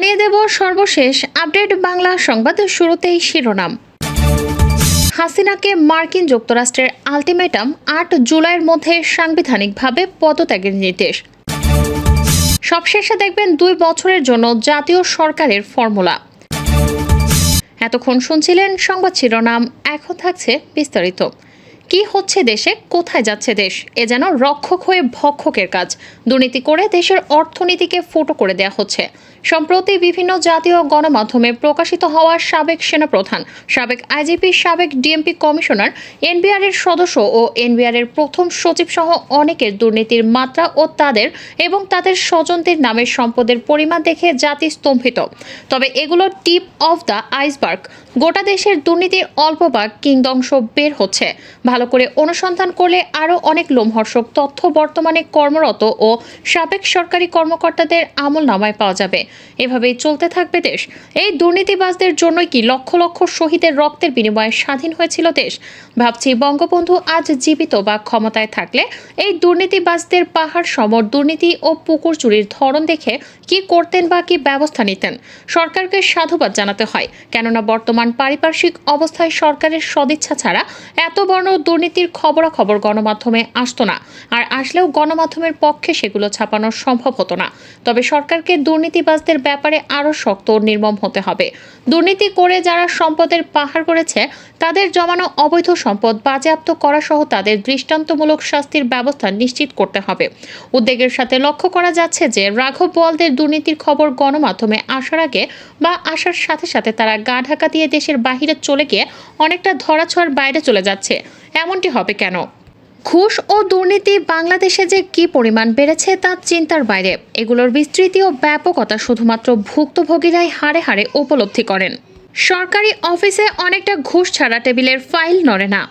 জানিয়ে দেব সর্বশেষ আপডেট বাংলা সংবাদের শুরুতেই শিরোনাম। হাসিনাকে মার্কিন যুক্তরাষ্ট্রের আলটিমেটাম আট জুলাইয়ের মধ্যে সাংবিধানিকভাবে পদত্যাগের নির্দেশ। সবশেষে দেখবেন দুই বছরের জন্য জাতীয় সরকারের ফর্মুলা। এতক্ষণ শুনছিলেন সংবাদ শিরোনাম, এখন থাকছে বিস্তারিত। কি হচ্ছে দেশে, কোথায় যাচ্ছে দেশ? এ যেন রক্ষক হয়ে ভক্ষকের কাজ। দুর্নীতি করে দেশের অর্থনীতিকে ফুটো করে দেয়া হচ্ছে। সম্প্রতি বিভিন্ন জাতীয় গণমাধ্যমে প্রকাশিত হওয়া সাবেক সেনাপ্রধান, সাবেক আইজিপি, সাবেক ডিএমপি কমিশনার, এনবিআর এর সদস্য ও এনবিআর এর প্রথম সচিব সহ অনেকের দুর্নীতির মাত্রা ও তাদের এবং তাদের স্বজনদের নামের সম্পদের পরিমাণ দেখে জাতি স্তম্ভিত। তবে এগুলো টিপ অফ দ্য আইসবার্গ। গোটা দেশের দুর্নীতির অল্প ভাগ কিংদংশ বের হচ্ছে। ভালো করে অনুসন্ধান করলে আরও অনেক লোমহর্ষক তথ্য বর্তমানে কর্মরত ও সাবেক সরকারি কর্মকর্তাদের আমল নামায় পাওয়া যাবে। এভাবেই চলতে থাকবে দেশ। এই দুর্নীতিবাজদের জন্যই কি লক্ষ লক্ষ শহীদের রক্তের বিনিময়ে স্বাধীন হয়েছিল দেশ? ভাবছি বঙ্গবন্ধু আজ জীবিত বা ক্ষমতায় থাকলে এই দুর্নীতিবাজদের পাহাড় সমর দুর্নীতি ও পুকুর চুরির ধরন দেখে কি করতেন বা কি ব্যবস্থা নিতেন? সরকারকে সাধুবাদ জানাতে হয়, কেননা বর্তমান পারিপার্শ্বিক অবস্থায় সরকারের সদিচ্ছা ছাড়া এত বড় দুর্নীতির খবরাখবর গণমাধ্যমে আসতো না। আর আসলেও গণমাধ্যমের পক্ষে সেগুলো ছাপানো সম্ভব হতো না। তবে সরকারকে দুর্নীতিবাজদের ব্যাপারে আরও শক্ত ও নির্মম হতে হবে। দুর্নীতি করে যারা সম্পদের পাহাড় করেছে, তাদের জমানো অবৈধ সম্পদ বাজেয়াপ্ত করা সহ তাদের দৃষ্টান্তমূলক শাস্তির ব্যবস্থা নিশ্চিত করতে হবে। উদ্বেগের সাথে লক্ষ্য করা যাচ্ছে যে, রাঘব বোয়ালদের দুর্নীতির খবর গণমাধ্যমে আসার আগে বা আসার সাথে সাথে তারা গা ঢাকা দিয়ে দেশের বাহিরে চলে গিয়ে অনেকটা ধরাছোঁয়ার বাইরে চলে যাচ্ছে। এমনটি হবে কেন? ঘুষ ও দুর্নীতি বাংলাদেশে যে কি পরিমাণ বেড়েছে তা চিন্তার বাইরে। এগুলোর বিস্তৃতি ও ব্যাপকতা শুধুমাত্র ভুক্তভোগীরাই হাড়ে হাড়ে উপলব্ধি করেন। সরকারি অফিসে অনেকটা ঘুষ ছাড়া টেবিলের ফাইল নড়ে না।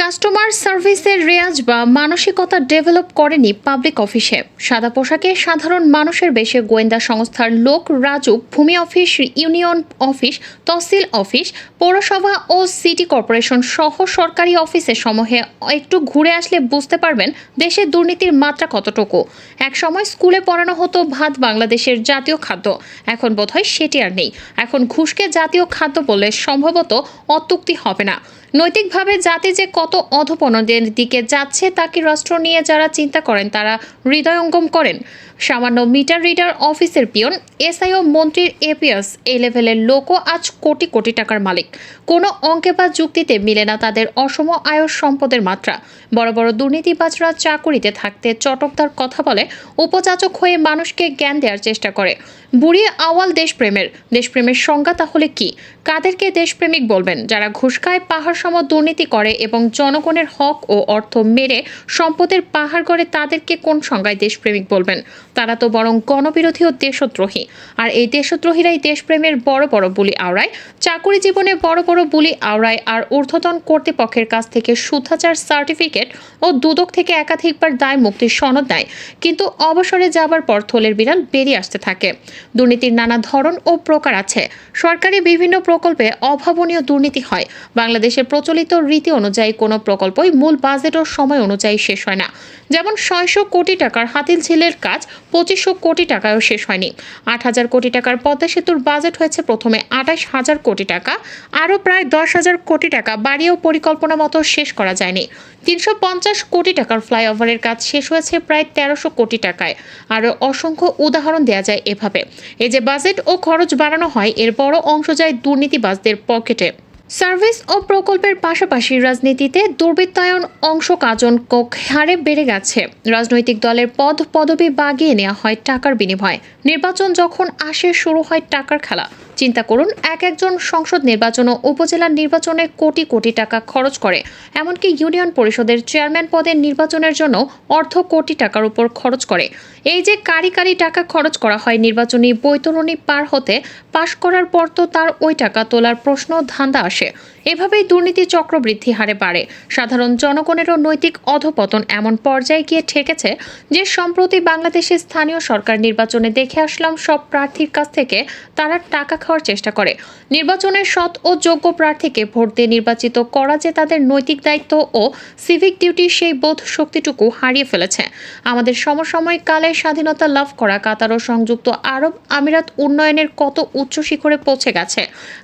কাস্টমার সার্ভিসের রেয়াজ বা মানসিকতা ডেভেলপ করেনি পাবলিক অফিসে। সাদা পোশাকে সাধারণ মানুষের বেশে গোয়েন্দা সংস্থার লোক রাজুক ভূমি office, union office, tehsil office, পৌরসভা ও সিটি কর্পোরেশন সহ সরকারি অফিসে সমূহে একটু ঘুরে আসলে বুঝতে পারবেন দেশে দুর্নীতির মাত্রা কতটুকু। একসময় স্কুলে পড়ানো হতো ভাত বাংলাদেশের জাতীয় খাদ্য। এখন বোধহয় সেটি আর নেই। এখন ঘুষকে জাতীয় খাদ্য বললে সম্ভবত অত্যুক্তি হবে না। নৈতিকভাবে জাতি যে কত অধপনদের দিকে যাচ্ছে তা কি রাষ্ট্র নিয়ে যারা চিন্তা করেন, তারা হৃদয়ঙ্গম করেন? সামান্য মিটার রিডার অফিসের পিয়ন, এসআইও মন্ত্রীর এপিএস এই লেভেলের লোকও আজ কোটি কোটি টাকার মালিক। কোনো অঙ্কে বা যুক্তিতে মিলে না তাদের অসম আয় সম্পদের মাত্রা। বড় বড় দুর্নীতিবাজরা চাকুরিতে থাকতে চটকদার কথা বলে, উপযাচক হয়ে মানুষকে জ্ঞান দেওয়ার চেষ্টা করে। বুড়ি আওয়াল দেশপ্রেমের দেশপ্রেমের সংজ্ঞা তাহলে কি? কাদেরকে দেশপ্রেমিক বলবেন? যারা ঘুষ খায়, পাহাড় সম দুর্নীতি করে এবং জনগণের হক ও অর্থ মেরে সম্পদের পাহাড় করে তাদেরকে কোন সংজ্ঞায় দেশপ্রেমিক বলবেন? তারা তো বরং গণবিরোধী ও দেশদ্রোহী। আর এই দেশদ্রোহীরাই দেশপ্রেমের বড় বড় বুলি আওড়ায়। চাকুরি জীবনে বড় বড় বুলি আওড়ায় আর ঊর্ধ্বতন কর্তৃপক্ষের কাছ থেকে শুদ্ধাচার সার্টিফিকেট ও দুদক থেকে একাধিকবার দায় মুক্তির সনদ দেয়। কিন্তু অবসরে যাবার পর থলের বিড়াল বেরিয়ে আসতে থাকে। দুর্নীতির নানা ধরন ও প্রকার আছে। সরকারি বিভিন্ন প্রকল্পে অভাবনীয় দুর্নীতি হয়। বাংলাদেশের প্রচলিত রীতি অনুযায়ী কোনো প্রকল্পই মূল বাজেট ও সময় অনুযায়ী শেষ হয় না। যেমন ছয়শো কোটি টাকার হাতিল ঝিলের কাজ পঁচিশশো কোটি টাকায়ও শেষ হয়নি। আট হাজার কোটি টাকার পদ্মা সেতুর বাজেট হয়েছে প্রথমে আঠাশ হাজার কোটি টাকা, আরও প্রায় দশ হাজার কোটি টাকা বাড়িয়েও পরিকল্পনা মতো শেষ করা যায়নি। তিনশো পঞ্চাশ কোটি টাকার ফ্লাইওভারের কাজ শেষ হয়েছে প্রায় তেরোশো কোটি টাকায়। আরও অসংখ্য উদাহরণ দেওয়া যায় এভাবে। এই যে বাজেট ও খরচ বাড়ানো হয়, এর বড় অংশ যায় দুর্নীতিবাজদের পকেটে। সার্ভিস ও প্রকল্পের পাশাপাশি রাজনীতিতে দুর্বৃত্তায়ন অংশ কাজন কোক হারে বেড়ে গেছে। রাজনৈতিক দলের পদ পদবি বাগিয়ে নেওয়া হয় টাকার বিনিময়ে। নির্বাচন যখন আসে, শুরু হয় টাকার খেলা। চিন্তা করুন, এক একজন সংসদ নির্বাচন ও উপজেলার নির্বাচনে কোটি কোটি টাকা খরচ করে। এমনকি ইউনিয়ন পরিষদের চেয়ারম্যান পদের নির্বাচনের জন্য অর্ধ কোটি টাকার উপর খরচ করে। এই যে কারি কারি টাকা খরচ করা হয় নির্বাচনী বৈতরণী পার হতে, পাশ করার পর তো তার ওই টাকা তোলার প্রশ্ন ধান্দা আসে। এভাবেই দুর্নীতি চক্রবৃদ্ধি হারে বাড়ে। সাধারণ জনগণেরও নৈতিক অধপতন এমন পর্যায়ে গিয়ে ঠেকেছে যে, সম্প্রতি বাংলাদেশের স্থানীয় সরকার নির্বাচনে দেখে আসলাম সব প্রার্থীর কাছ থেকে তারা টাকা খাওয়ার চেষ্টা করে। নির্বাচনের সৎ ও যোগ্য প্রার্থীকে ভোট দিয়ে নির্বাচিত করা যে তাদের নৈতিক দায়িত্ব ও সিভিক ডিউটির সেই বোধ শক্তিটুকু হারিয়ে ফেলেছে। আমাদের সমসাময়িক কালে স্বাধীনতা লাভ করা কাতার ও সংযুক্ত আরব আমিরাত উন্নয়নের কত উচ্চ শিখরে পৌঁছে গেছে।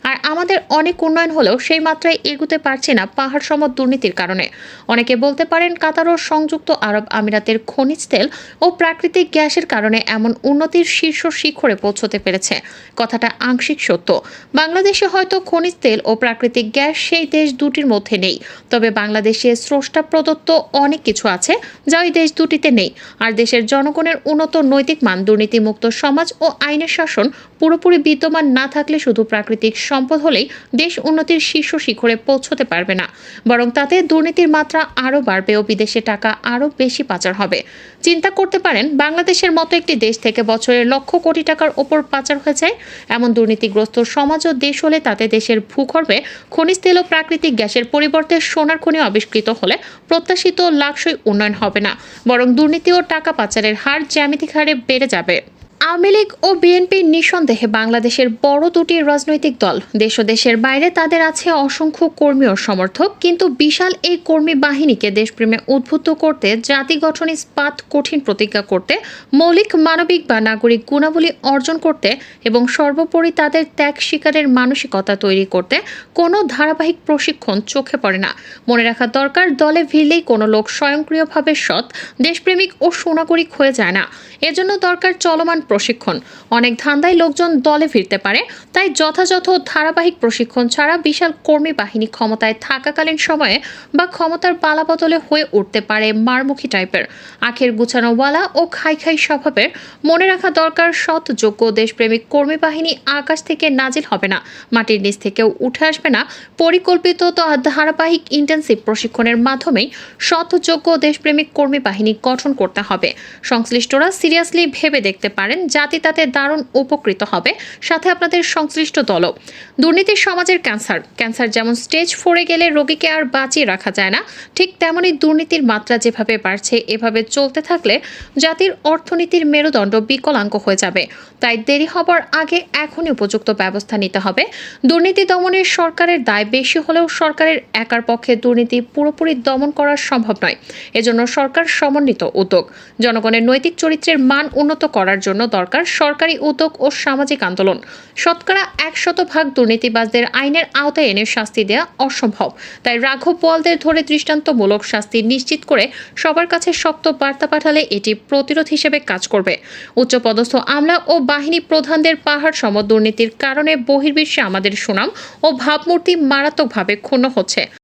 আর আমাদের অনেক উন্নয়ন হলেও সেই মাত্রায় এগুতে পারছে না পাহাড় সম দুর্নীতির কারণে। অনেকে বলতে পারেন কাতার ও সংযুক্ত আরব আমিরাতের খনিজ তেল ও প্রাকৃতিক গ্যাসের কারণে এমন উন্নতির শীর্ষ শিখরে পৌঁছতে পেরেছে। কথাটা আংশিক সত্য। বাংলাদেশে হয়তো খনিজ তেল ও প্রাকৃতিক গ্যাস সেই দেশ দুটির মধ্যে নেই। তবে বাংলাদেশে স্রষ্টা প্রদত্ত অনেক কিছু আছে যা ওই দেশ দুটিতে নেই। আর দেশের জনগণের উন্নত নৈতিক মান, দুর্নীতিমুক্ত সমাজ ও আইনের শাসন পুরোপুরি বিদ্যমান না থাকলে শুধু প্রাকৃতিক সম্পদ হলেই দেশ উন্নতির শীর্ষ শিখরে পৌঁছতে পারবে না। বরং তাতে দুর্নীতির মাত্রা আরও বাড়বে ও বিদেশে টাকা আরও বেশি পাচার হবে। চিন্তা করতে পারেন, বাংলাদেশের মতো একটি দেশ থেকে বছরে লক্ষ কোটি টাকার ওপর পাচার হয়ে যায়। এমন দুর্নীতিগ্রস্ত সমাজ ও দেশ হলে তাতে দেশের ভূগর্ভে খনিজ তেল ও প্রাকৃতিক গ্যাসের পরিবর্তে সোনার খনি আবিষ্কৃত হলে প্রত্যাশিত লাক্সই উন্নয়ন হবে না। বরং দুর্নীতি ও টাকা পাচারের হার জ্যামিতিক হারে বেড়ে যাবে। আওয়ামী লীগ ও বিএনপি নিঃসন্দেহে বাংলাদেশের বড় দুটি রাজনৈতিক দল। দেশ ও দেশের বাইরে তাদের আছে অসংখ্য কর্মী ও সমর্থক, কিন্তু বিশাল এই কর্মী বাহিনীকে দেশপ্রেমে উদ্বুদ্ধ করতে, জাতি গঠন ইস্পাত কঠিন প্রতিজ্ঞা করতে, মৌলিক, মানবিক বা নাগরিক গুণাবলী অর্জন করতে এবং সর্বোপরি তাদের ত্যাগ শিকারের মানসিকতা তৈরি করতে কোনো ধারাবাহিক প্রশিক্ষণ চোখে পড়ে না। মনে রাখা দরকার, দলে ভিড়লেই কোনো লোক স্বয়ংক্রিয়ভাবে সৎ, দেশপ্রেমিক ও সুনাগরিক হয়ে যায় না। এজন্য দরকার চলমান প্রশিক্ষণ। অনেক ধান্দায় লোকজন দলে ফিরতে পারে, তাই যথাযথ ধারাবাহিক প্রশিক্ষণ ছাড়া বিশাল কর্মী বাহিনী ক্ষমতায় থাকাকালীন সময়ে বা ক্ষমতার পালাবদলে হয়ে উঠতে পারে মারমুখী টাইপের। আখের গুছানোওয়ালা ও খাই খাই স্বভাবের, মনে রাখা দরকার সৎ যোগ্য দেশপ্রেমিক কর্মী বাহিনী আকাশ থেকে নাজিল হবে না। মাটির নিচ থেকেও উঠে আসবে না পরিকল্পিত ধারাবাহিক ইন্টেন্সিভ প্রশিক্ষণের মাধ্যমেই সৎ যোগ্য দেশপ্রেমিক কর্মী বাহিনী গঠন করতে হবে। সংশ্লিষ্টরা সিরিয়াসলি ভেবে দেখতে পারেন জাতি তাতে দারুণ উপকৃত হবে। সাথে আপনাদের সংশ্লিষ্ট দলও। দুর্নীতি সমাজের ক্যান্সার। ক্যান্সার যেমন স্টেজ ফোরে গেলে রোগীকে আর বাঁচিয়ে রাখা যায় না। ঠিক তেমনই দুর্নীতির মাত্রা যেভাবে বাড়ছে, এভাবে চলতে থাকলে জাতির অর্থনীতির মেরুদণ্ড বিকলাঙ্গ হয়ে যাবে। তাই দেরি হবার আগে এখনই উপযুক্ত ব্যবস্থা নিতে হবে। দুর্নীতি দমনের সরকারের দায় বেশি হলেও সরকারের একার পক্ষে দুর্নীতি পুরোপুরি দমন করা সম্ভব নয়। এজন্য সরকার সমন্বিত উদ্যোগ। জনগণের নৈতিক চরিত্রের মান উন্নত করার জন্য দরকার সরকারি উদ্যোগ ও সামাজিক আন্দোলন। শতকরা একশত ভাগ দুর্নীতিবাজদের আইনের আওতায় এনে শাস্তি দেওয়া অসম্ভব। তাই রাঘব বোয়ালদের ধরে দৃষ্টান্তমূলক শাস্তি নিশ্চিত করে সবার কাছে শক্ত বার্তা পাঠালে এটি প্রতিরোধ হিসেবে কাজ করবে। উচ্চপদস্থ আমলা ও বাহিনী প্রধানদের পাহাড় সম দুর্নীতির কারণে বহির্বিশ্বে আমাদের সুনাম ও ভাবমূর্তি মারাত্মকভাবে ক্ষুণ্ণ হচ্ছে।